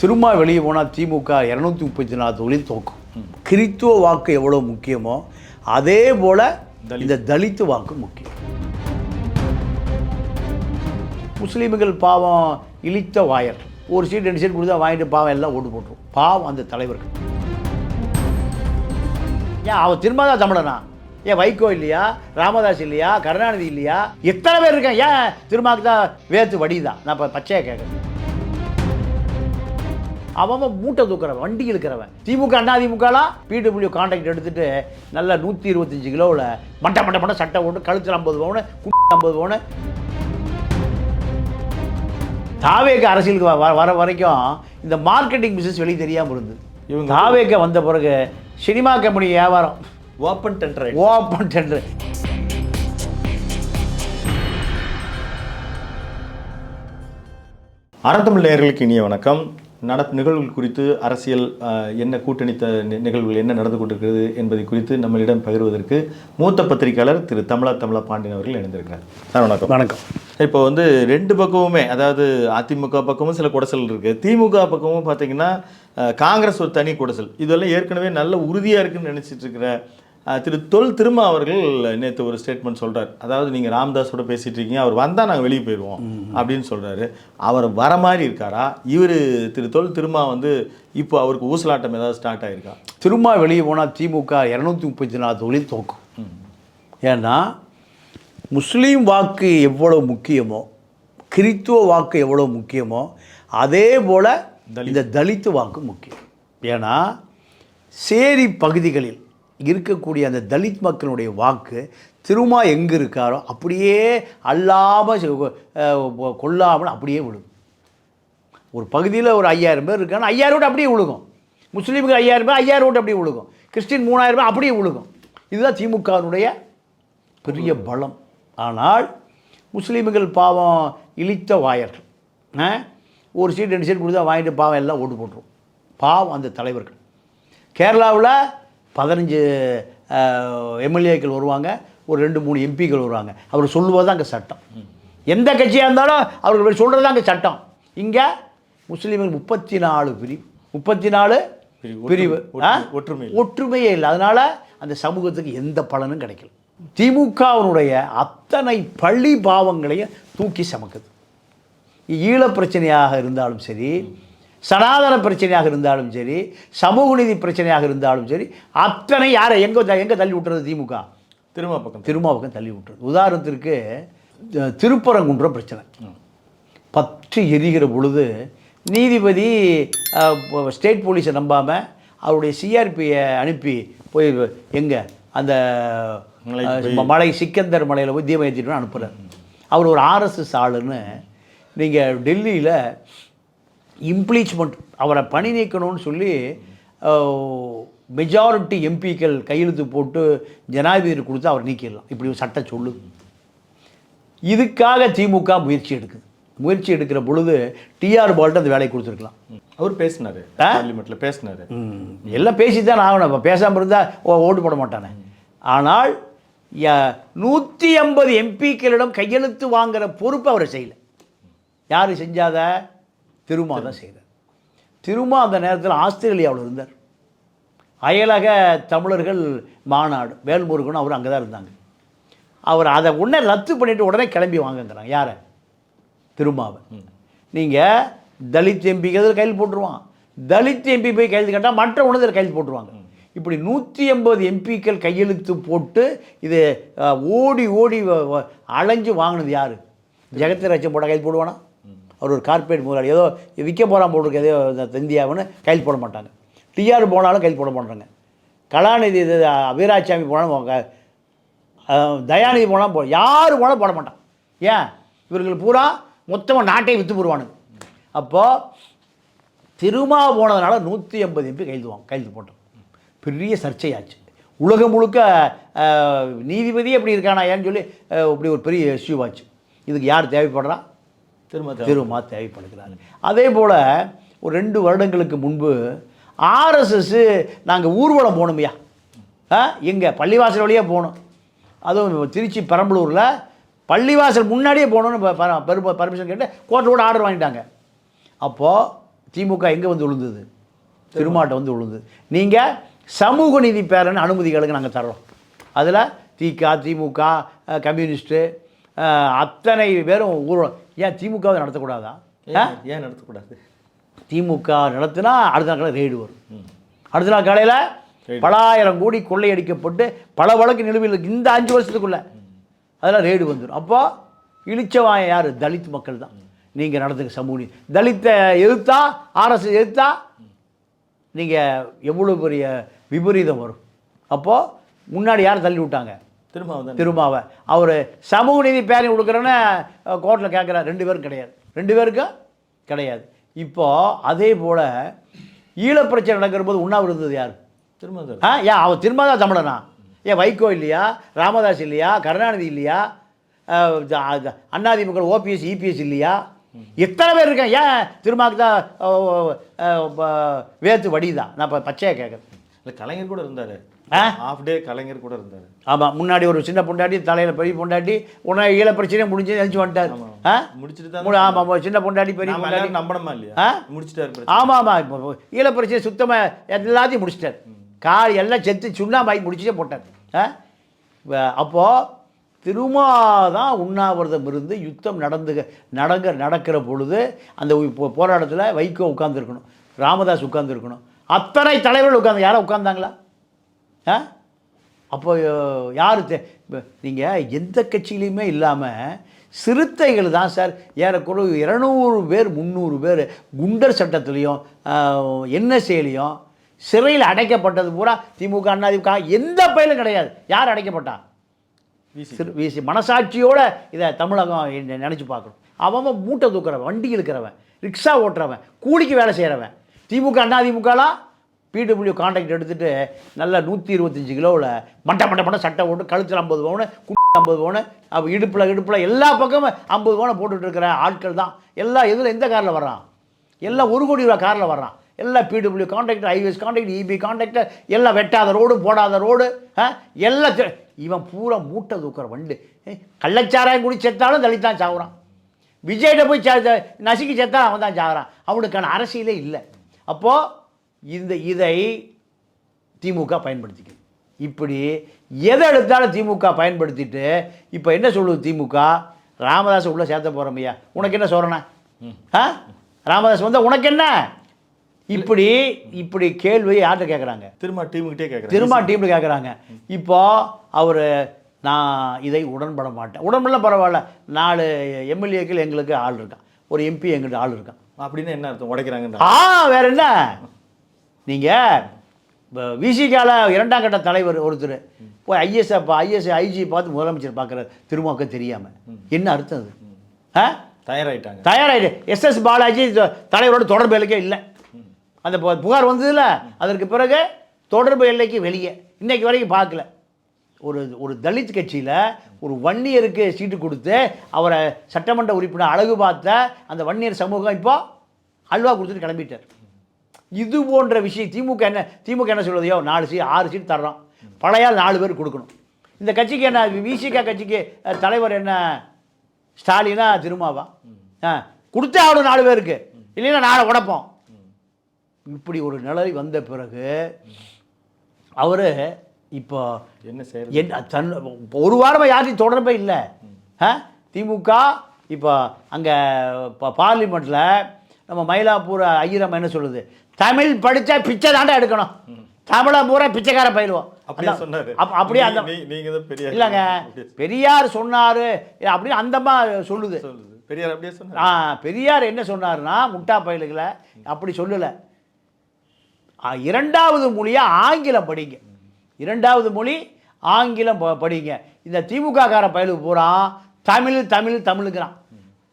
திரும்ப வெளியே போனால் திமுக இரநூத்தி முப்பத்தி நாலு தொகுதியில் தோக்கும். கிறித்துவ வாக்கு எவ்வளோ முக்கியமோ அதே போல் இந்த தலித்து வாக்கு முக்கியம். முஸ்லீம்கள் பாவம் இழித்த வாயர். ஒரு சீட் ரெண்டு சீட் கொடுத்தா வாங்கிட்டு பாவம் எல்லாம் ஓட்டு போட்டுரும். பாவம் அந்த தலைவர்கள் ஏன் அவன் திரும்ப தான் தமிழனா? ஏன் வைகோ இல்லையா? ராமதாஸ் இல்லையா? கருணாநிதி இல்லையா? எத்தனை பேர் இருக்கான் ஏன் திருமாக்கு தான் வேத்து வடிதான்? நான் இப்போ பச்சையாக கேட்குறேன் அவன் மூட்டை தூக்குறவன் வண்டி இழுக்கிறவன். திமுக அண்ணா திமுகலாம் பிடபிள்யூ கான்ட்ராக்ட் எடுத்துட்டு நல்லா நூற்றி இருபத்தஞ்சு கிலோவில் மட்டை மட்டை மட்டை சட்டை போட்டு கழுத்தில் ஐம்பது பவுனு ஐம்பது பவுனு. தாவேக்கு அரசியலுக்கு வ- வர வர வரைக்கும் இந்த மார்க்கெட்டிங் பிஸ்னஸ் வெளியே தெரியாமல் இருந்தது. இவங்க தாவேக்க வந்த பிறகு சினிமா கம்பெனி வியாபாரம். ஓப்பன் டெண்டர் ஓப்பன் டெண்டர் அறத்தமிழ் நேயர்களுக்கு இனிய வணக்கம். நடப்பு நிகழ்வுகள் குறித்து அரசியல் என்ன கூட்டணித்த நிகழ்வுகள் என்ன நடந்து கொண்டிருக்கிறது என்பதை குறித்து நம்மளிடம் பகிர்வதற்கு மூத்த பத்திரிகையாளர் திரு தமிழா தமிழா பாண்டியன் அவர்கள் இணைந்திருக்கிறார். சார் வணக்கம். வணக்கம். இப்போ வந்து ரெண்டு பக்கமுமே அதாவது அதிமுக பக்கமும் சில குடைசல் இருக்கு. திமுக பக்கமும் பார்த்தீங்கன்னா காங்கிரஸ் ஒரு தனி குடைசல். இதெல்லாம் ஏற்கனவே நல்ல உறுதியாக இருக்குன்னு நினைச்சிட்டு இருக்கிற திரு தொல் திருமா அவர்கள் நேற்று ஒரு ஸ்டேட்மெண்ட் சொல்றார். அதாவது நீங்கள் ராம்தாஸோட பேசிட்டு இருக்கீங்க அவர் வந்தால் நாங்கள் வெளியே போயிடுவோம் அப்படின்னு சொல்றாரு. அவர் வர மாதிரி இருக்காரா? இவர் திரு தொல் திருமா வந்து இப்போ அவருக்கு ஊசலாட்டம் ஏதாவது ஸ்டார்ட் ஆயிருக்கா? திரும்ப வெளியே போனால் திமுக இரநூத்தி முப்பத்தி நாலு தொகுதியில் தோக்கும். ஏன்னா முஸ்லீம் வாக்கு எவ்வளோ முக்கியமோ கிறித்துவ வாக்கு எவ்வளோ முக்கியமோ அதே போல் இந்த தலித்து வாக்கு முக்கியம். ஏன்னா சேரி பகுதிகளில் இருக்கக்கூடிய அந்த தலித் மக்களுடைய வாக்கு திரும்ப எங்கே இருக்காரோ அப்படியே அல்லாமல் கொல்லாமல் அப்படியே விழும். ஒரு பகுதியில் ஒரு ஐயாயிரம் பேர் இருக்காங்க ஐயாயிரம் ஓட்டு அப்படியே விழுகும். முஸ்லீமுக்கு ஐயாயிரம் பேர் ஐயாயிரம் ஓட்டு அப்படியே விழுகும். கிறிஸ்டின் மூணாயிரம் பேர் அப்படியே விழுகும். இதுதான் திமுகவினுடைய பெரிய பலம். ஆனால் முஸ்லீம்கள் பாவம் இழித்த வாயர்கள். ஒரு சீட் ரெண்டு சீட் கொடுத்தா வாங்கிட்டு பாவம் எல்லாம் ஓட்டு போட்டுரும். பாவம் அந்த தலைவர்கள். கேரளாவில் பதினஞ்சு எம்எல்ஏக்கள் வருவாங்க ஒரு ரெண்டு மூணு எம்பிக்கள் வருவாங்க. அவர் சொல்லுவது தான் அங்கே சட்டம். எந்த கட்சியாக இருந்தாலும் அவர்கள் சொல்கிறது தான் அங்கே சட்டம். இங்கே முஸ்லீம்கள் முப்பத்தி நாலு பிரிவு முப்பத்தி நாலு பிரிவு. ஒற்றுமை-. ஒற்றுமையே இல்லை. அதனால் அந்த சமூகத்துக்கு எந்த பலனும் கிடைக்கல. திமுகவினுடைய அத்தனை பள்ளி பாவங்களையும் தூக்கி சமக்குது. ஈழப் பிரச்சனையாக இருந்தாலும் சரி சனாதன பிரச்சனையாக இருந்தாலும் சரி சமூக நீதி பிரச்சனையாக இருந்தாலும் சரி அத்தனை யாரை எங்கே எங்கே தள்ளி விட்டுறது திமுக? திருமா பக்கம். திருமாவுக்கும் தள்ளி விட்டுறது. உதாரணத்திற்கு அஹ், திருப்பரங்குன்றம் பிரச்சனை. பற்றி எரிகிற பொழுது நீதிபதி ஸ்டேட் போலீஸை நம்பாமல் அவருடைய சிஆர்பியை அனுப்பி போய் எங்கே அந்த மலை சிக்கந்தர் மலையில் போய் தீபம் ஏற்றிட்டு அனுப்புகிறார் அவர் ஒரு ஆர்எஸ்எஸ் ஆளுன்னு நீங்கள் டெல்லியில் இம்ப்ளீச்மெண்ட் அவரை பணி நீக்கணும்னு சொல்லி மெஜாரிட்டி எம்பிக்கள் கையெழுத்து போட்டு ஜனாதிபதி கொடுத்து அவர் நீக்கிடலாம். இப்படி ஒரு சட்டம் சொல்லுது இதுக்காக திமுக முயற்சி எடுக்குது. முயற்சி எடுக்கிற பொழுது டிஆர் பால்ட்டு அந்த வேலையை கொடுத்துருக்கலாம். அவர் பேசினாரு. ஆ? பார்லிமெண்ட்ல பேசினாரு. எல்லாம் பேசி தான் ஆகணும். இப்போ பேசாமல் இருந்தால் ஓட்டு போட மாட்டானே. ஆனால் நூற்றி ஐம்பது எம்பிக்களிடம் கையெழுத்து வாங்குற பொறுப்பு அவர் செய்யலை. யார் செஞ்சாத? திருமா தான் செய்தார். திருமா அந்த நேரத்தில் ஆஸ்திரேலியாவில் இருந்தார். அயலக தமிழர்கள் மாநாடு வேல்முருகன் அவர் அங்கே தான் இருந்தாங்க. அவர் அதை உடனே ரத்து பண்ணிட்டு உடனே கிளம்பி வாங்கங்கிறாங்க யாரை? திருமாவை. நீங்கள் தலித் எம்பிக்கு கையில் போட்டுருவான். தலித் எம்பி போய் கையெழுத்து கேட்டால் மற்ற உணர்தல் கையெழுத்து போட்டுருவாங்க. இப்படி நூற்றி எண்பது எம்பிக்கள் கையெழுத்து போட்டு இது ஓடி ஓடி அலைஞ்சு வாங்கினது யார்? ஜெகத்ராஜன் போட கையெழுத்து போடுவானா? அவர் ஒரு கார்ப்பரேட் முதலாளி. ஏதோ விற்க போகிறான் போட்டிருக்கு ஏதோ இந்த கையில் போட மாட்டாங்க. டிஆர் போனாலும் கையில் போட மாட்டாங்க. கலாநிதி இது வீராசாமி போனாலும் தயாநிதி போனால் போ யார் போனால் போட மாட்டான். ஏன்? இவர்கள் பூரா மொத்தமாக நாட்டை விற்று போடுவானுங்க. அப்போது திருமா போனதுனால நூற்றி எண்பது எம்பி கைதுவாங்க கைது போட்டோம் பெரிய சர்ச்சையாச்சு. உலகம் முழுக்க நீதிபதி எப்படி இருக்கானா ஏன்னு சொல்லி இப்படி ஒரு பெரிய இஷ்யூவாச்சு இதுக்கு யார் தேவைப்படுறா? திரும்ப திருமா தேவைப்படுகிறாங்க அதே போல் ஒரு ரெண்டு வருடங்களுக்கு முன்பு ஆர்எஸ்எஸ்ஸு நாங்கள் ஊர்வலம் போகணுமையா ஆ எங்கே பள்ளிவாசல் வழியாக போகணும் அதுவும் திருச்சி பெரம்பலூரில் பள்ளிவாசல் முன்னாடியே போகணுன்னு பர்மிஷன் கேட்டு கோர்ட்டோட கூட ஆர்டர் வாங்கிட்டாங்க. அப்போது திமுக எங்கே வந்து விழுந்தது? திருமாட்டை வந்து விழுந்தது. நீங்கள் சமூக நீதி பேரன் அனுமதிகளுக்கு நாங்கள் தர்றோம். அதில் திக திமுக கம்யூனிஸ்ட்டு அத்தனை பேரும் ஊர் ஏன் திமுகவை நடத்தக்கூடாதா? ஏன் நடத்தக்கூடாது? திமுக நடத்தினா அடுத்த நாள் ரெய்டு வரும். அடுத்த நாள் காலையில் பலாயிரம் கோடி கொள்ளையடிக்கப்பட்டு பல வழக்கு நிலுவையில். இந்த அஞ்சு வருஷத்துக்குள்ள அதெல்லாம் ரெய்டு வந்துடும் அப்போ இழிச்சவாய யார்? தலித் மக்கள் தான். நீங்கள் நடத்துங்க சமூக. தலித்தை எதிர்த்தா ஆர்எஸ் எதிர்த்தா நீங்கள் எவ்வளோ பெரிய விபரீதம் வரும். அப்போது முன்னாடி யார் தள்ளி விட்டாங்க? திரும்ப வந்து திருமாவை அவர் சமூக நீதி பேரணி கொடுக்குறேன்னு கோர்ட்டில் கேட்குறாரு ரெண்டு பேரும் கிடையாது. ரெண்டு பேருக்கும் கிடையாது. இப்போ அதே போல் ஈழப்பிரச்சனை நடக்கிற போது உண்ணாவிரதம் இருந்தது யார்? வந்து ஆ ஏன் அவன் திரும்ப தான் தமிழனா. ஏன் வைகோ இல்லையா? ராமதாஸ் இல்லையா? கருணாநிதி இல்லையா? அண்ணாதிமுக ஓபிஎஸ் இபிஎஸ் இல்லையா? எத்தனை பேர் இருக்காங்க? ஏன் திருமாக்கு தான் வேத்து வடிதான்? நான் இப்போ பச்சையாக கேட்குறேன் இல்லை கலைஞர் கூட இருந்தாரு? ஹாஃப் டே கலைஞர் கூட இருந்தாரு. ஆமாம் முன்னாடி ஒரு சின்ன பொண்டாட்டி தலையில் பெரிய பொண்டாட்டி உடனே ஈழ பிரச்சனையே முடிஞ்சு நினச்சி வந்துட்டார். ஆ? முடிச்சிட்டு தான் ஆமாம் சின்ன பொண்டாட்டி பெரிய பொண்டாட்டி. நம்பணுமா இல்லையா? ஆ? முடிச்சிட்டாரு. ஆமாம் ஆமாம் இப்போ ஈழ பிரச்சனை சுத்தமாக எல்லாத்தையும் முடிச்சிட்டார். கால் எல்லாம் செத்து சுண்ணாம்பாய் முடிச்சுட்டே போட்டார். ஆ? வ- அப்போ திருமா தான் உண்ணாவிரதம் இருந்து யுத்தம் நடந்து நடங்க நடக்கிற பொழுது அந்த போராட்டத்தில் வைகோ உட்காந்துருக்கணும் ராமதாஸ் உட்காந்துருக்கணும் அத்தனை தலைவர்கள் உட்காந்து யாரும் உட்காந்தாங்களா ஆ? அப்போ யார் நீங்கள் எந்த கட்சியிலையுமே இல்லாமல் சிறுத்தைகள் தான் சார். ஏறக்குறைய இரநூறு பேர் முந்நூறு பேர் குண்டர் சட்டத்துலேயும் என்எஸ்ஏலையும் சிறையில் அடைக்கப்பட்டது பூரா திமுக அதிமுக எந்த பயிலும் கிடையாது. யார் அடைக்கப்பட்டா? வீசி. சிறு வீசி. மனசாட்சியோட இதை தமிழகம் நினச்சி பார்க்கணும். அவன் மூட்டை தூக்குறவன் வண்டி இழுக்கிறவன் ரிக்ஷா ஓட்டுறவன் கூலிக்கு வேலை செய்கிறவன் திமுக அதிமுகலாம் பிடபிள்யூ காண்டாக்ட் எடுத்துகிட்டு நல்லா நூற்றி இருபத்தஞ்சி கிலோவில் மட்டை மட்டை மட்டை சட்டை போட்டு கழுத்தில் ஐம்பது பவுனு குட்டி ஐம்பது பவுனு அப்போ இடுப்பில் இடுப்பில் எல்லா பக்கமும் ஐம்பது பவுனை போட்டுட்டு இருக்கிற ஆட்கள் தான். எல்லா இதில் எந்த காரில் வர்றான்? எல்லாம் ஒரு கோடி ரூபா காரில் வர்றான். எல்லாம் PW contact IVS contact EB contractor எல்லாம் வெட்டாத ரோடு போடாத ரோடு ஆ, எல்லாம் இவன் பூரா மூட்டை தூக்குற வண்டு. கள்ளச்சாராயம் குடி செத்தாலும் தலித்தான் சாகுறான் விஜய்கிட்ட போய் நசுக்கி செத்தா அவன் தான் சாகுறான் அவனுக்கான அரசியலே இல்லை. அப்போது இந்த இதை திமுக பயன்படுத்திக்குது. இப்படி எதை எடுத்தாலும் திமுக பயன்படுத்திட்டு இப்போ என்ன சொல்லுது திமுக? ராமதாஸ் உள்ளே சேர்த்த போகிறோமையா உனக்கு என்ன சொல்கிறேன் ஆ? ராமதாஸ் வந்தால் உனக்கு என்ன? இப்படி இப்படி கேள்வி யார்கிட்ட கேட்குறாங்க திரும்ப டீமுக்கிட்டே கேட்குறேன் திரும்ப டீமில் கேட்குறாங்க இப்போ அவர் நான் இதை உடன்பட மாட்டேன். உடன்படலாம் பரவாயில்ல. நாலு எம்எல்ஏக்கள் எங்களுக்கு ஆள் இருக்கான் ஒரு எம்பி எங்கிட்ட ஆள் இருக்கான் அப்படின்னு என்ன அர்த்தம்? உடைக்கிறாங்கன்ற. ஆ வேற என்ன? நீங்கள் விசிகால இரண்டாம் கட்ட தலைவர் ஒருத்தர் போய் ஐஎஸ் ஐஎஸ் ஐஜி பார்த்து முதலமைச்சர் பார்க்குற திருமாக்க தெரியாமல் என்ன அர்த்தம் அது? ஆ? தயாராயிட்டாங்க. தயாராகிடு எஸ்எஸ் பாலாஜி தலைவரோட தொடர்பு எல்லைக்கே இல்லை. அந்த பு- புகார் வந்ததுல அதற்கு பிறகு தொடர்பு எல்லைக்கு வெளியே. இன்னைக்கு வரைக்கும் பார்க்கல. ஒரு ஒரு தலித் கட்சியில் ஒரு வன்னியருக்கு சீட்டு கொடுத்து அவரை சட்டமன்ற உறுப்பினர் அழகு பார்த்த அந்த வன்னியர் சமூகம் இப்போ அல்வா கொடுத்துட்டு கிளம்பிட்டார். இது போன்ற விஷயம் திமுக என்ன திமுக என்ன சொல்லுதையோ நாலு சீட் ஆறு சீட் தர்றோம். பழையால் நாலு பேர் கொடுக்கணும். இந்த கட்சிக்கு என்ன விசிக கட்சிக்கு தலைவர் என்ன? ஸ்டாலினா திருமாவா? ஆ கொடுத்தே ஆகணும் நாலு பேருக்கு. இல்லைன்னா நாளை உடைப்போம். இப்படி ஒரு நிலை வந்த பிறகு அவர் இப்போ என்ன என்ன தன் ஒரு வாரமாக யாரையும் தொடர்பே இல்லை. திமுக இப்போ அங்கே பார்லிமெண்ட்டில் நம்ம மயிலாப்பூர் ஐயரம் என்ன சொல்லுது? தமிழ் படித்தா பிச்சை தாண்டா எடுக்கணும். தமிழை பூரா பிச்சைக்கார பயிலுவோம் அப்படியே சொன்னாரு. அப் அப்படியே அந்த இல்லைங்க. பெரியார் சொன்னார். அப்படின்னு அந்தம்மா சொல்லுது. பெரியார் அப்படியே சொன்னாரு. ஆ பெரியார் என்ன சொன்னார்னா முட்டா பயலுகளை அப்படி சொல்லலை. இரண்டாவது மொழியாக ஆங்கிலம் படிங்க. இரண்டாவது மொழி ஆங்கிலம் படிங்க. இந்த திமுக கார பயலுக்கு பூரா தமிழ் தமிழ் தமிழுங்கிறான்.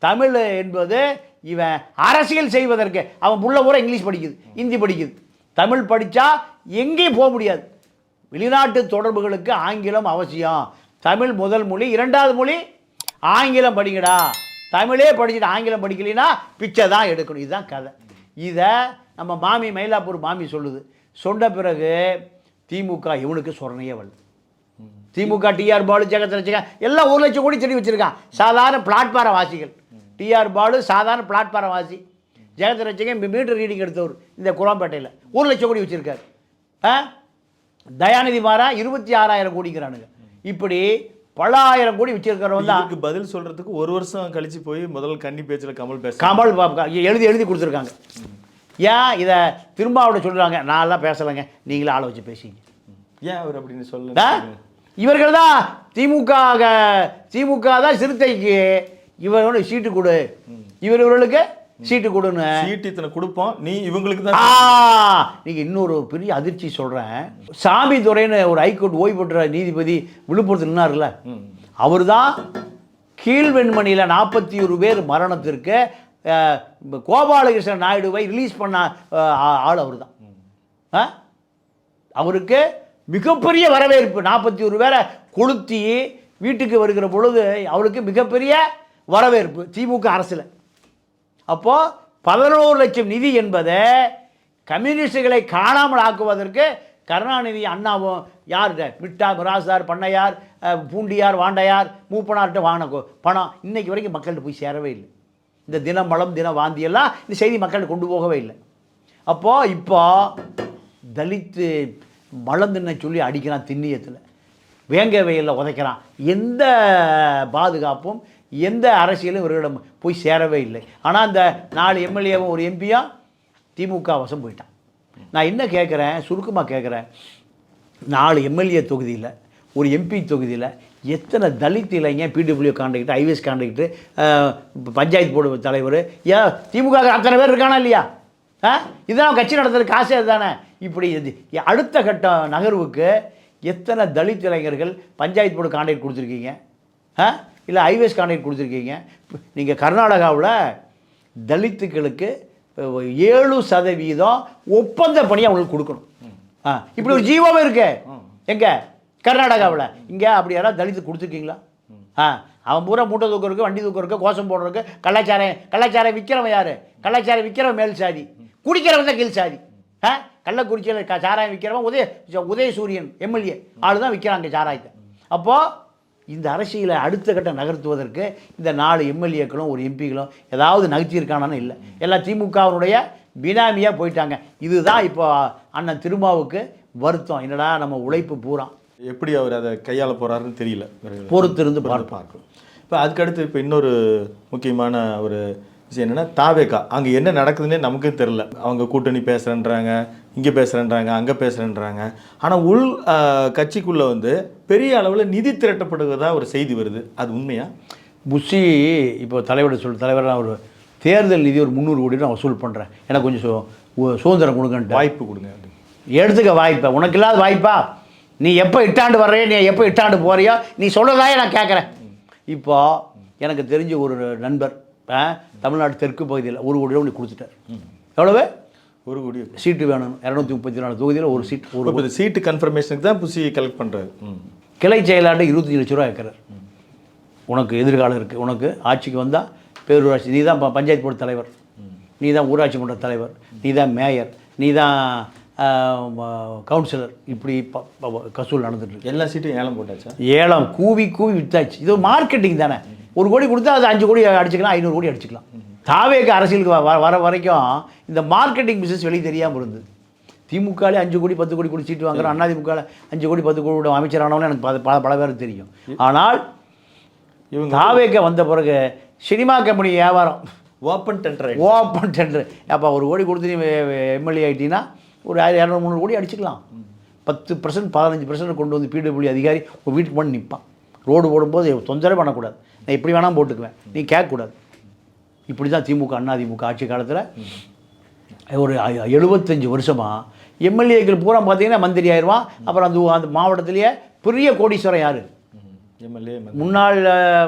தமிழ் என்பது இவன் அரசியல் செய்வதற்கு அவன் புள்ள பூரா இங்கிலீஷ் படிக்குது ஹிந்தி படிக்குது. தமிழ் படித்தா எங்கேயும் போக முடியாது. வெளிநாட்டு தொடர்புகளுக்கு ஆங்கிலம் அவசியம். தமிழ் முதல் மொழி இரண்டாவது மொழி ஆங்கிலம் படிங்கடா. தமிழே படிச்சுட்டு ஆங்கிலம் படிக்கலைன்னா பிச்சை தான் எடுக்கணும். இதுதான் கதை. இதை நம்ம மாமி மயிலாப்பூர் மாமி சொல்லுது. சொன்ன பிறகு திமுக இவனுக்கு சொரணையே வரல. திமுக டிஆர் பாலு ஜெகத் ரசிகன் எல்லாம் ஒரு லட்சம் கோடி செடி வச்சுருக்கான். சாதாரண பிளாட்பார வாசிகள். டிஆர் பாலு சாதாரண பிளாட்பார வாசி. ஜெகத் ரட்சகன் மீட்டர் ரீடிங் எடுத்தவர் இந்த குராம்பேட்டையில் ஒரு லட்சம் கோடி வச்சுருக்காரு. ஆ? தயாநிதி மாறா இருபத்தி ஆறாயிரம் கோடிங்கிறானுங்க. இப்படி பல ஆயிரம் கோடி வச்சிருக்கிறவன் தான். பதில் சொல்றதுக்கு ஒரு வருஷம் கழிச்சு போய் முதல் கன்னி பேச்சுல கமல் பேச கமல் எழுதி எழுதி கொடுத்துருக்காங்க. ஏன் இதை திரும்ப சொல்கிறாங்க நான்லாம் பேசலைங்க. நீங்களே ஆளை வச்சு பேசிங்க. ஏன் அவர் அப்படின்னு ஆ? சொல்ல இவர்கள் தான் திமுக திமுக தான் சிறுத்தைக்கு இவரோட சீட்டு கொடு. இவர் இவர்களுக்கு சீட்டு கொடுன்னு. சீட்டு இத்தனை கொடுப்போம். நீ இவங்களுக்கு தான் நீங்க இன்னொரு பெரிய அதிர்ச்சி சொல்றேன். சாமி துரைன்னு ஒரு ஹைகோர்ட் ஓய்வு பெற்ற நீதிபதி விழுப்புரத்தில் நின்னார்ல. அவர் தான் கீழ்வெண்மணியில் நாற்பத்தி ஒரு பேர் மரணத்திற்கு கோபாலகிருஷ்ணன் நாயுடுவை ரிலீஸ் பண்ண ஆள் அவர் தான் அவருக்கு மிகப்பெரிய வரவேற்பு. நாற்பத்தி ஒரு பேரை கொளுத்தி வீட்டுக்கு வருகிற பொழுது அவருக்கு மிகப்பெரிய வரவேற்பு திமுக அரசில் அப்போது பதினோரு லட்சம் நிதி என்பதை கம்யூனிஸ்டுகளை காணாமல் ஆக்குவதற்கு கருணாநிதி அண்ணாவும் யார் மிட்டா மிராசார் பண்ணையார் பூண்டியார் வாண்டையார் மூப்பனார்கிட்ட வாங்கின பணம் இன்றைக்கு வரைக்கும் மக்கள்கிட்ட போய் சேரவே இல்லை. இந்த தினம் பலம் தின வாந்தியெல்லாம் இந்த செய்தி மக்கள்கிட்ட கொண்டு போகவே இல்லை. அப்போது இப்போ தலித்து மலம் தின்ன சொல்லி அடிக்கிறான் திண்ணியத்தில். வேங்க வெயிலில் உதைக்கிறான். எந்த பாதுகாப்பும் எந்த அரசியலும் இவர்களிடம் போய் சேரவே இல்லை. ஆனால் அந்த நாலு எம்எல்ஏவும் ஒரு எம்பியாக திமுக வசம் போயிட்டான். நான் என்ன கேட்குறேன் சுருக்கமாக கேட்குறேன் நாலு எம்எல்ஏ தொகுதியில் ஒரு எம்பி தொகுதியில் எத்தனை தலித் இளைஞன் பிடபிள்யூ கான்ட்ராக்டர் ஐவிஎஸ் கான்ட்ராக்டர் பஞ்சாயத்து போர்டு தலைவர் ஏன் திமுக அத்தனை பேர் இருக்கானா இல்லையா? ஆ? இதெல்லாம் கட்சி நடத்துறது காசே அதுதானே. இப்படி இது அடுத்த கட்ட நகர்வுக்கு எத்தனை தலித் இளைஞர்கள் பஞ்சாயத்து போர்டு காண்டக்ட் கொடுத்துருக்கீங்க? ஆ? இல்லை ஐவிஎஸ் கான்ட்ராக்ட் கொடுத்துருக்கீங்க. நீங்கள் கர்நாடகாவில் தலித்துக்களுக்கு ஏழு சதவீதம் ஒப்பந்த பணி அவங்களுக்கு கொடுக்கணும். ஆ இப்படி ஒரு ஜீவோவே இருக்கு. எங்கே? கர்நாடகாவில். இங்கே அப்படி யாராவது தலித்து கொடுத்துருக்கீங்களா? ஆ அவன் பூரா மூட்டை தூக்கிறதுக்கு வண்டி தூக்கிறதுக்கு கோஷம் போடுறதுக்கு கலாச்சாரம் கலாச்சாரம் விற்கிறவன் யார்? கலாச்சாரம் விற்கிறவன் மேல் சாதி. குடிக்கிறவன் தான் கீழ் சாதி. ஆ கள்ளக்குறிச்சியில் க சாராயம் விற்கிறவன் உதய உதயசூரியன் எம்எல்ஏ. ஆளு தான் விற்கிறாங்க சாராயத்தை. அப்போது இந்த அரசியலை அடுத்த கட்ட நகர்த்துவதற்கு இந்த நாலு எம்எல்ஏக்களும் ஒரு எம்பிகளும் ஏதாவது நகர்த்தியிருக்கானான்னு இல்லை. எல்லாம் திமுகவினுடைய பினாமியாக போயிட்டாங்க. இதுதான் இப்போ அண்ணன் திருமாவுக்கு வருத்தம். என்னடா நம்ம உழைப்பு பூரா. எப்படி அவர் அதை கையாள போறாருன்னு தெரியல. பொறுத்திருந்து பார்ப்போம். பார்க்கலாம் இப்போ அதுக்கடுத்து இப்போ இன்னொரு முக்கியமான ஒரு விஷயம் என்னன்னா தாவேக்கா அங்கே என்ன நடக்குதுன்னே நமக்கு தெரில அவங்க கூட்டணி பேசுகிறேன்றாங்க இங்கே பேசுகிறேன்றாங்க அங்கே பேசுகிறேன்றாங்க ஆனால் உள் கட்சிக்குள்ள வந்து பெரிய அளவில் நிதி திரட்டப்படுவதா ஒரு செய்தி வருது. அது உண்மையா? புஷி இப்போ தலைவர் சொல் தலைவர் நான் ஒரு தேர்தல் நிதி ஒரு முந்நூறு கோடி நான் வசூல் பண்ணுறேன் எனக்கு கொஞ்சம் சு சுதந்திரம் கொடுங்கன்ட்டு. வாய்ப்பு கொடுங்க. எடுத்துக்க வாய்ப்பை. உனக்கு இல்லாத வாய்ப்பா. நீ எப்போ இட்டாண்டு வர்றியோ நீ எப்போ இட்டாண்டு போறியோ நீ சொல்கிறதாயே நான் கேட்குறேன் இப்போ எனக்கு தெரிஞ்ச ஒரு நண்பர் தமிழ்நாடு தெற்கு பகுதியில் ஒரு கோடி ரூபாய் கொடுத்துட்டார். எவ்வளவு? ஒரு கோடி. சீட்டு வேணும். இரநூத்தி முப்பத்தி நாலு தொகுதியில் ஒரு சீட் ஒரு சீட்டு கன்ஃபர்மேஷனுக்கு தான் புசி கலெக்ட் பண்ணுறாரு கிளை செயலாளர் இருபத்தஞ்சி லட்ச ரூபா இருக்கிறார் உனக்கு எதிர்காலம் இருக்குது உனக்கு ஆட்சிக்கு வந்தால் பேரூராட்சி நீ தான் பஞ்சாயத்து போர்டு தலைவர். நீ தான் ஊராட்சி மன்ற தலைவர். நீ தான் மேயர். நீ தான் கவுன்சிலர் இப்படி கசூல் நடந்துட்டு எல்லா சீட்டும் ஏலம் போட்டாச்சா? ஏலம் கூவி கூவி வித்தாச்சு. இது மார்க்கெட்டிங் தானே. ஒரு கோடி கொடுத்தா அது அஞ்சு கோடி அடிச்சுக்கலாம் ஐநூறு கோடி அடிச்சுக்கலாம். தாவேக்கு அரசியலுக்கு வ- வர வர வரைக்கும் இந்த மார்க்கெட்டிங் பிஸ்னஸ் வெளியே தெரியாமல் இருந்தது. திமுகலே அஞ்சு கோடி பத்து கோடி கொடுத்து சீட்டு வாங்குறோம் அதிமுகவில் அஞ்சு கோடி பத்து கோடி அமைச்சர் ஆனவனே எனக்கு பல பல- பேருக்கு தெரியும். ஆனால் இவங்க தாவேக்க வந்த பிறகு சினிமா கம்பெனி வியாபாரம் ஓப்பன் டெண்டர் ஓப்பன் டெண்டர் அப்போ ஒரு கோடி கொடுத்து நீ எம்எல்ஏ ஆகிட்டீங்கன்னா ஒரு ஆயிரம் இரநூறு முந்நூறு கோடி அடிச்சுக்கலாம். பத்து பர்சன்ட் பதினஞ்சு பர்சன்ட் கொண்டு வந்து பிடபிள்யூ அதிகாரி உங்கள் வீட்டுக்கு பண்ணி நிற்பான் ரோடு போடும்போது தொந்தரவு பண்ணக்கூடாது. நான் இப்படி வேணால் போட்டுக்குவேன். நீ கேட்கக்கூடாது. இப்படி தான் திமுக அண்ணா திமுக ஆட்சி காலத்தில் ஒரு எழுபத்தஞ்சு வருஷமாக எம்எல்ஏக்கள் பூரா பார்த்தீங்கன்னா மந்திரி ஆயிடுவான் அப்புறம் அந்த அந்த மாவட்டத்திலேயே பெரிய கோடீஸ்வரன் யார்? எம்எல்ஏ முன்னாள்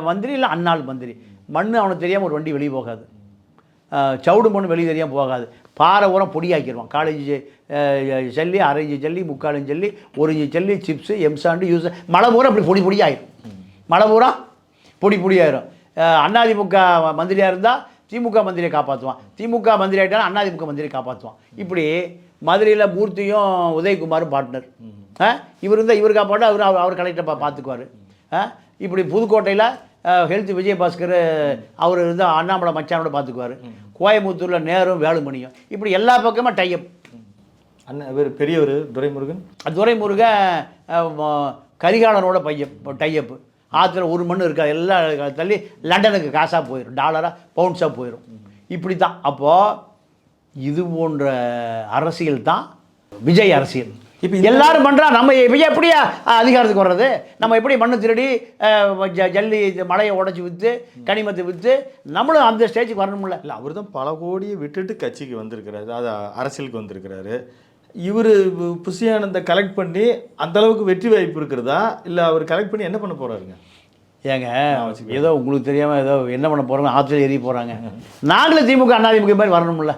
மந்திரி இல்லை அன்னாள் மந்திரி. மண் அவனுக்கு தெரியாமல் ஒரு வண்டி வெளியே போகாது. சவுடு மண் வெளியே தெரியாமல் போகாது. பாறை உரம் பொடியாக்கிடுவான் காலேஜ் ஜல்லி அரை இன்ச்சு ஜல்லி முக்கால் ஜல்லி ஒரு இன்ச்சு ஜல்லி சிப்ஸு எம்சாண்டு யூஸ் மழை பூரா இப்படி பொடி பொடியாயிரும். மழை பூரா பொடி பொடியாயிரும். அஹ், அண்ணாதிமுக மந்திரியாக இருந்தால் திமுக மந்திரியை காப்பாற்றுவான் திமுக மந்திரி ஆகிட்டாலும் அண்ணாதிமுக மந்திரியை காப்பாற்றுவான் இப்படி மதுரையில் மூர்த்தியும் உதயகுமாரும் பார்ட்னர் இவர் இருந்தால் இவர் காப்பாடு அவர் அவர் அவர் கலெக்டர் பார்த்துக்குவார் இப்படி புதுக்கோட்டையில் ஹெல்த் விஜயபாஸ்கர் அவர் இருந்தால் அண்ணாமலை மச்சானோட பார்த்துக்குவார் கோயம்புத்தூரில் நேரும் வேலுமணியும். இப்படி எல்லா பக்கமும் டைப் அண்ணன் இவர் பெரியவர் துரைமுருகன்? துரைமுருகன் கரிகாலனோட பையன் டையப்பு ஆற்றுல ஒரு மண் இருக்காது எல்லாம் தள்ளி லண்டனுக்கு காசாக போயிடும் டாலராக பவுண்ட்ஸாக போயிடும் இப்படி தான் அப்போது இது போன்ற அரசியல் தான் விஜய் அரசியல். இப்ப இப்போ எல்லாரும் பண்ணுறா நம்ம விஜய் எப்படி அஹ், அதிகாரத்துக்கு வர்றது? நம்ம எப்படி மண்ணு திருடி ஜல்லி மலையை உடைச்சி விற்று கனிமத்தை விற்று நம்மளும் அந்த ஸ்டேஜுக்கு வரணும்ல. இல்லை அவர் தான் பல கோடியை விட்டுட்டு கட்சிக்கு வந்திருக்கிறாரு அதாவது அரசியலுக்கு வந்திருக்கிறாரு. இவர் புசியானந்த கலெக்ட் பண்ணி அந்த அளவுக்கு வெற்றி வாய்ப்பு இருக்கிறதா? இல்லை அவர் கலெக்ட் பண்ணி என்ன பண்ண போறாருங்க? ஏங்க ஏதோ உங்களுக்கு தெரியாமல் ஏதோ என்ன பண்ண போகிறாங்க ஆற்றுல ஏறி போகிறாங்க நாங்களும் திமுக அண்ணா திமுக மாதிரி வரணும்ல.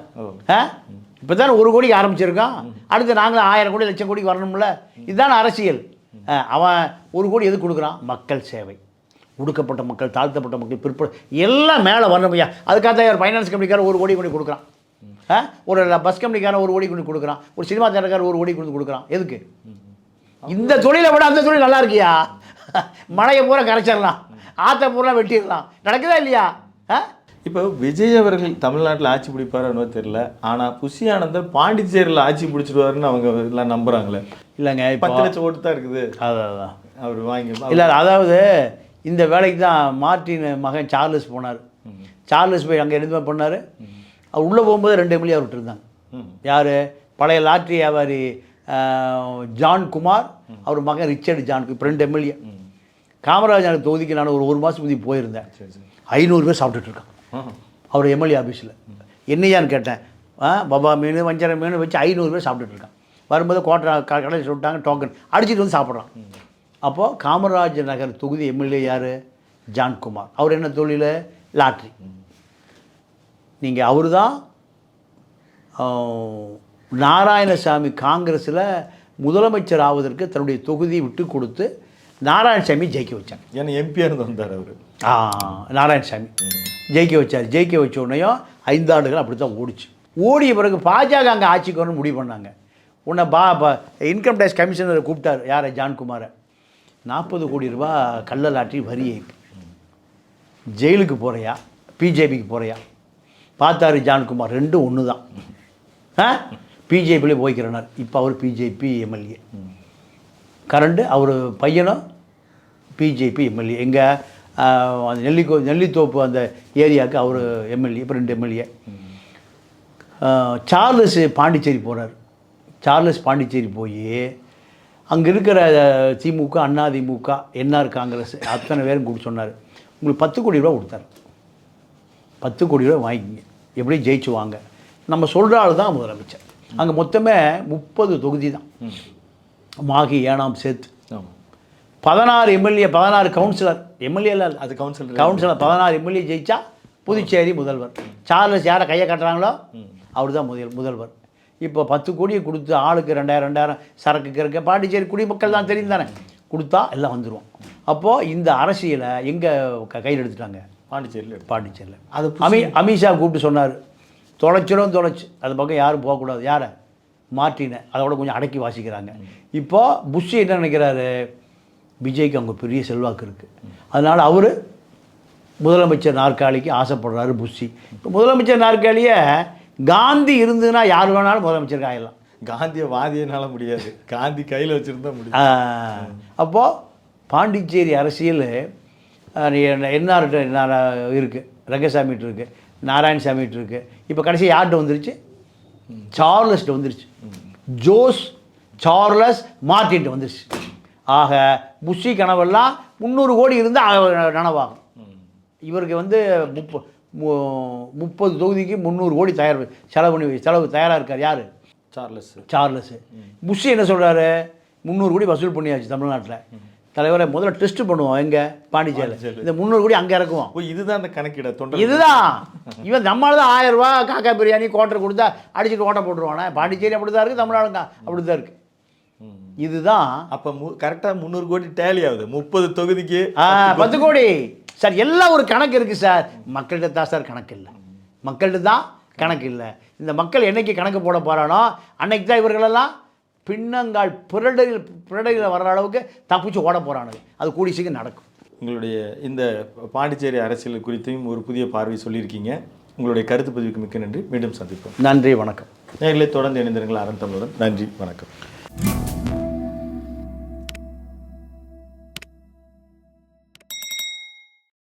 இப்போ தானே ஒரு கோடிக்கு ஆரம்பிச்சிருக்கோம். அடுத்து நாங்களும் ஆயிரம் கோடி லட்சம் கோடிக்கு வரணும்ல. இதுதானே அரசியல். அவன் ஒரு கோடி எது கொடுக்குறான்? மக்கள் சேவை. ஒடுக்கப்பட்ட மக்கள் தாழ்த்தப்பட்ட மக்கள் பிற்பட எல்லாம் மேலே வரணும் ஐயா. அதுக்காக ஒரு ஃபைனான்ஸ் கம்பெனிக்காரன் ஒரு கோடி கொண்டு கொடுக்குறான். ஒரு பஸ் கம்பெனிக்காரன் ஒரு கோடி கொண்டு கொடுக்குறான். ஒரு சினிமா தேட்டருக்காரன் ஒரு கோடி கொண்டு கொடுக்குறான். எதுக்கு? இந்த தொழிலை விட அந்த தொழில் நல்லா இருக்கியா? மழையை பூரா கரைச்சிடலாம். ஆற்ற பூரா வெட்டிடலாம். நடக்குதா இல்லையா? ஆ? இப்போ விஜய் அவர்கள் தமிழ்நாட்டில் ஆட்சி பிடிப்பாருன்னு தெரியல. ஆனால் புசி ஆனந்தர் பாண்டிச்சேரியில் ஆட்சி பிடிச்சிருவாருன்னு அவங்க எல்லாம் நம்புறாங்களே. இல்லைங்க பத்து லட்சம் ஓட்டு தான் இருக்குது. அதான் அவர் வாங்கி இல்லை அதாவது இந்த வேலைக்கு தான் மார்ட்டின் மகன் சார்லஸ் போனார். சார்லஸ் போய் அங்கே இருந்து பண்ணார். அவர் உள்ளே போகும்போது ரெண்டு எம்எல்ஏ அவர் விட்டுருந்தாங்க. யார்? பழைய லாட்ரி வியாபாரி ஜான் குமார் அவர் மகன் ரிச்சர்டு ஜான் இப்போ ரெண்டு எம்எல்ஏ. காமராஜர் தொகுதிக்கு நான் ஒரு ஒரு மாதம் முந்தி போயிருந்தேன். ஐநூறு பேர் சாப்பிட்டுட்டு இருக்கான். அவர் எம்எல்ஏ ஆஃபீஸில் என்னையான்னு கேட்டேன். பபா மீன் வஞ்சர மீன் வச்சு ஐநூறு பேர் சாப்பிட்டுட்டு இருக்கான் வரும்போது கோட்டை கடையில் சொல்லிட்டாங்க டோக்கன் அடிச்சிட்டு வந்து சாப்பிட்றான். அப்போது காமராஜர் நகர் தொகுதி எம்எல்ஏ யார்? ஜான்குமார் அவர் என்ன தொழில்? லாட்ரி. நீங்கள் அவர் தான் நாராயணசாமி காங்கிரஸில் முதலமைச்சர் ஆவதற்கு தன்னுடைய தொகுதியை விட்டு கொடுத்து நாராயணசாமி ஜெயிக்க வச்சாங்க. ஏன்னா எம்பியாக இருந்து வந்தார் அவர். ஆ நாராயணசாமி. ஜெயிக்க வச்சார். ஜெயிக்க வச்ச உடனேயும் ஐந்தாண்டுகள் அப்படி தான் ஓடிச்சு. ஓடிய பிறகு பாஜக அங்கே ஆட்சிக்கு வரணும்னு முடிவு பண்ணாங்க. உன்னை பா இன்கம் டேக்ஸ் கமிஷனரை கூப்பிட்டார். யாரை? ஜான்குமாரை. நாற்பது கோடி ரூபா கள்ளலாற்றி வரி ஜெயிலுக்கு போகிறையா பிஜேபிக்கு போகிறையா பார்த்தாரு ஜான்குமார் ரெண்டும் ஒன்று தான் ஆ? பிஜேபியிலே போய்க்கிறனார். இப்போ அவர் பிஜேபி எம்எல்ஏ. கரண்டு அவர் பையனும் பிஜேபி எம்எல்ஏ. எங்கே அந்த நெல்லிக்கோ நெல்லித்தோப்பு அந்த ஏரியாவுக்கு அவர் எம்எல்ஏ இப்போ ரெண்டு எம்எல்ஏ. சார்லஸ் பாண்டிச்சேரி போகிறார் சார்லஸ் பாண்டிச்சேரி போய் அங்கே இருக்கிற திமுக அண்ணா திமுக என்ஆர் காங்கிரஸ் அத்தனை பேரும் கூப்பிட்டு சொன்னார். உங்களுக்கு பத்து கோடி ரூபா கொடுத்தாரு. பத்து கோடி ரூபா வாங்கிங்க எப்படியும் ஜெயிச்சு வாங்க நம்ம சொல்கிற ஆள் தான் முதலமைச்சர். அங்கே மொத்தமே முப்பது தொகுதி தான். மாகி ஏனாம் ஆமாம் பதினாறு எம்எல்ஏ பதினாறு கவுன்சிலர். எம்எல்ஏல அது கவுன்சிலர் கவுன்சிலர் பதினாறு எம்எல்ஏ ஜெயிச்சா புதுச்சேரி முதல்வர். சார்லஸ் யாரை கையை கட்டுறாங்களோ அவர் தான் முதல் முதல்வர். இப்போ பத்து கோடியை கொடுத்து ஆளுக்கு ரெண்டாயிரம் ரெண்டாயிரம் சரக்கு இருக்க. பாண்டிச்சேரி குடிமக்கள் தான் தெரியும் தானே? கொடுத்தா எல்லாம் வந்துடுவோம் அப்போது இந்த அரசியலை எங்கே கையில் எடுத்துட்டாங்க? பாண்டிச்சேரியில். பாண்டிச்சேரியில். அது அமி அமித்ஷா கூப்பிட்டு சொன்னார் தொலைச்சிடும் தொலைச்சு. அது பக்கம் யாரும் போகக்கூடாது. யாரை? மார்ட்டினை அதோட கொஞ்சம் அடக்கி வாசிக்கிறாங்க. இப்போ புஷ் என்ன நினைக்கிறாரு? விஜய்க்கு அவங்க பெரிய செல்வாக்கு இருக்குது அதனால் அவர் முதலமைச்சர் நாற்காலிக்கு ஆசைப்படுறாரு புஷி இப்போ முதலமைச்சர் நாற்காலியை காந்தி இருந்ததுன்னா யார் வேணாலும் முதலமைச்சருக்கு ஆயிடலாம் காந்திய வாதியனால முடியாது. காந்தி கையில் வச்சிருந்தா முடியும். அப்போது பாண்டிச்சேரி அரசியல் என்ஆர்கிட்ட இருக்குது ரங்கசாமிகிட்ட இருக்குது நாராயணசாமிகிட்ட இருக்குது இப்போ கடைசி யார்கிட்ட வந்துருச்சு? சார்லஸ்ட்ட வந்துருச்சு. ஜோஸ் சார்லஸ் மார்ட்டின்ட்ட வந்துருச்சு. ஆக புஷி கனவெல்லாம் முந்நூறு கோடி இருந்தால் நனவாகும். இவருக்கு வந்து முப்ப முப்பது தொகுதிக்கு முந்நூறு கோடி தயார் செலவு பண்ணி செலவு தயாராக இருக்கார் யார்? சார்லஸ். சார்லஸ். புஷ் என்ன சொல்கிறாரு முந்நூறு கோடி வசூல் பண்ணியாச்சு தமிழ்நாட்டில். தலைவரை முதல்ல டெஸ்ட் பண்ணுவோம் எங்கே? பாண்டிச்சேரியில். இந்த முந்நூறு கோடி அங்கே இறக்குவோம் இதுதான் அந்த கணக்கிட தொண்டர் இதுதான். இவன் நம்மளால தான் ஆயிரம் ரூபா காக்கா பிரியாணி கோட்டர் கொடுத்தா அடிச்சுட்டு ஓட்ட போட்டுருவானே. பாண்டிச்சேரி அப்படி தான் இருக்குது தமிழ்நாடுங்க அப்படி தான் இருக்குது. இதுதான். அப்போ மு கரெக்டாக முந்நூறு கோடி டேலி ஆகுது. முப்பது தொகுதிக்கு பத்து கோடி. சார் எல்லாம் ஒரு கணக்கு இருக்குது சார். மக்கள்கிட்ட தான் சார் கணக்கு இல்லை. மக்கள்கிட்ட தான் கணக்கு இல்லை. இந்த மக்கள் என்னைக்கு கணக்கு போட போகிறானோ அன்னைக்கு தான் இவர்களெல்லாம் பின்னங்கால் பிறடைகள் பிறடைகள் வர்ற அளவுக்கு தப்பிச்சு ஓட போகிறானுங்க அது கூடி சீக்கிரம் நடக்கும். உங்களுடைய இந்த பாண்டிச்சேரி அரசியல் குறித்தும் ஒரு புதிய பார்வை சொல்லியிருக்கீங்க. உங்களுடைய கருத்து பதிவுக்கு மிக்க நன்றி. மீண்டும் சந்திப்போம். நன்றி வணக்கம். நேர்களை தொடர்ந்து இணைந்திருங்கள். அரண் தமிழுடன் நன்றி வணக்கம்.